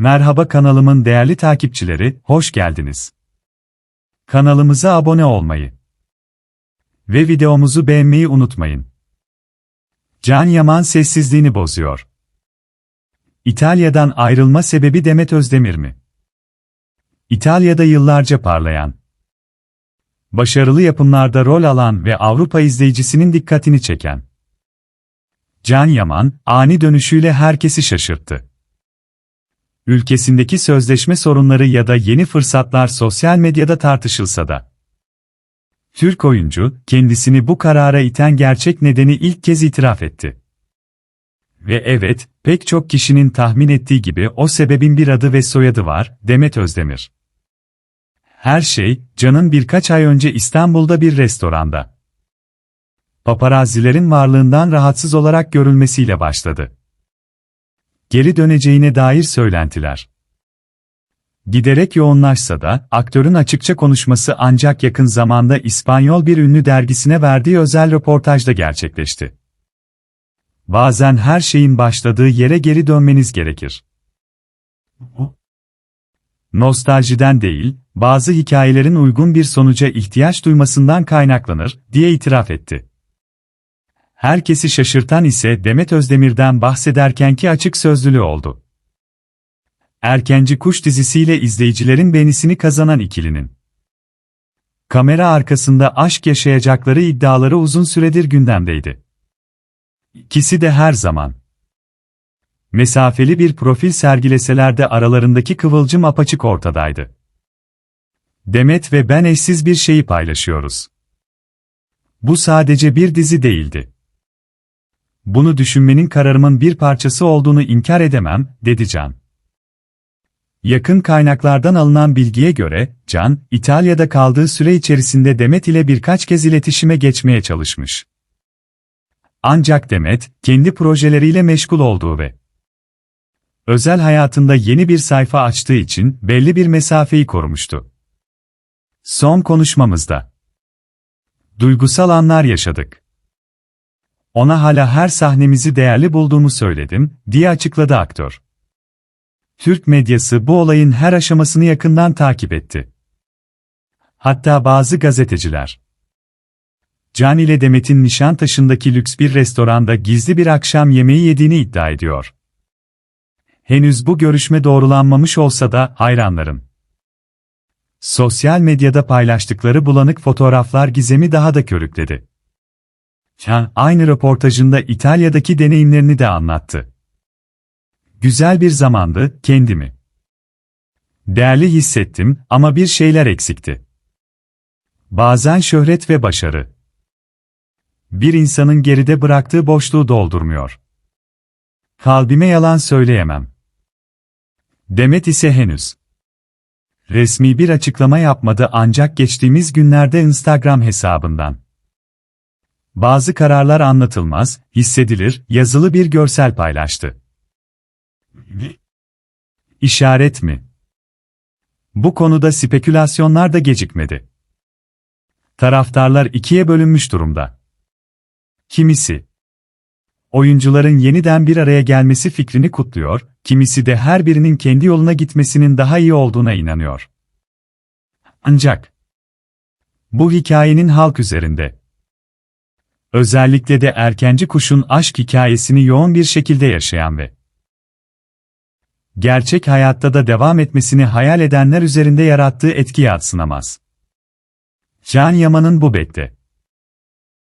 Merhaba kanalımın değerli takipçileri, hoş geldiniz. Kanalımıza abone olmayı ve videomuzu beğenmeyi unutmayın. Can Yaman sessizliğini bozuyor. İtalya'dan ayrılma sebebi Demet Özdemir mi? İtalya'da yıllarca parlayan, başarılı yapımlarda rol alan ve Avrupa izleyicisinin dikkatini çeken Can Yaman, ani dönüşüyle herkesi şaşırttı. Ülkesindeki sözleşme sorunları ya da yeni fırsatlar sosyal medyada tartışılsa da. Türk oyuncu, kendisini bu karara iten gerçek nedeni ilk kez itiraf etti. Ve evet, pek çok kişinin tahmin ettiği gibi o sebebin bir adı ve soyadı var, Demet Özdemir. Her şey, Can'ın birkaç ay önce İstanbul'da bir restoranda. Paparazzilerin varlığından rahatsız olarak görülmesiyle başladı geri döneceğine dair söylentiler. Giderek yoğunlaşsa da, aktörün açıkça konuşması ancak yakın zamanda İspanyol bir ünlü dergisine verdiği özel röportajda gerçekleşti. Bazen her şeyin başladığı yere geri dönmeniz gerekir. Nostaljiden değil, bazı hikayelerin uygun bir sonuca ihtiyaç duymasından kaynaklanır, diye itiraf etti. Herkesi şaşırtan ise Demet Özdemir'den bahsederkenki açık sözlülüğü oldu. Erkenci Kuş dizisiyle izleyicilerin beğenisini kazanan ikilinin. Kamera arkasında aşk yaşayacakları iddiaları uzun süredir gündemdeydi. İkisi de her zaman mesafeli bir profil sergileseler de aralarındaki kıvılcım apaçık ortadaydı. Demet ve ben eşsiz bir şeyi paylaşıyoruz. Bu sadece bir dizi değildi. Bunu düşünmenin kararımın bir parçası olduğunu inkar edemem, dedi Can. Yakın kaynaklardan alınan bilgiye göre, Can, İtalya'da kaldığı süre içerisinde Demet ile birkaç kez iletişime geçmeye çalışmış. Ancak Demet, kendi projeleriyle meşgul olduğu ve özel hayatında yeni bir sayfa açtığı için belli bir mesafeyi korumuştu. Son konuşmamızda duygusal anlar yaşadık. Ona hala her sahnemizi değerli bulduğumu söyledim, diye açıkladı aktör. Türk medyası bu olayın her aşamasını yakından takip etti. Hatta bazı gazeteciler. Can ile Demet'in Nişantaşı'ndaki lüks bir restoranda gizli bir akşam yemeği yediğini iddia ediyor. Henüz bu görüşme doğrulanmamış olsa da hayranların. Sosyal medyada paylaştıkları bulanık fotoğraflar gizemi daha da körükledi. Chan, aynı röportajında İtalya'daki deneyimlerini de anlattı. Güzel bir zamandı, kendimi. Değerli hissettim ama bir şeyler eksikti. Bazen şöhret ve başarı. Bir insanın geride bıraktığı boşluğu doldurmuyor. Kalbime yalan söyleyemem. Demet ise henüz. Resmi bir açıklama yapmadı ancak geçtiğimiz günlerde Instagram hesabından bazı kararlar anlatılmaz, hissedilir, yazılı bir görsel paylaştı. İşaret mi? Bu konuda spekülasyonlar da gecikmedi. Taraftarlar ikiye bölünmüş durumda. Kimisi, oyuncuların yeniden bir araya gelmesi fikrini kutluyor, kimisi de her birinin kendi yoluna gitmesinin daha iyi olduğuna inanıyor. Ancak, bu hikayenin halk üzerinde, Özellikle de erkenci kuşun aşk hikayesini yoğun bir şekilde yaşayan ve gerçek hayatta da devam etmesini hayal edenler üzerinde yarattığı etki yatsınamaz. Can Yaman'ın bu bette.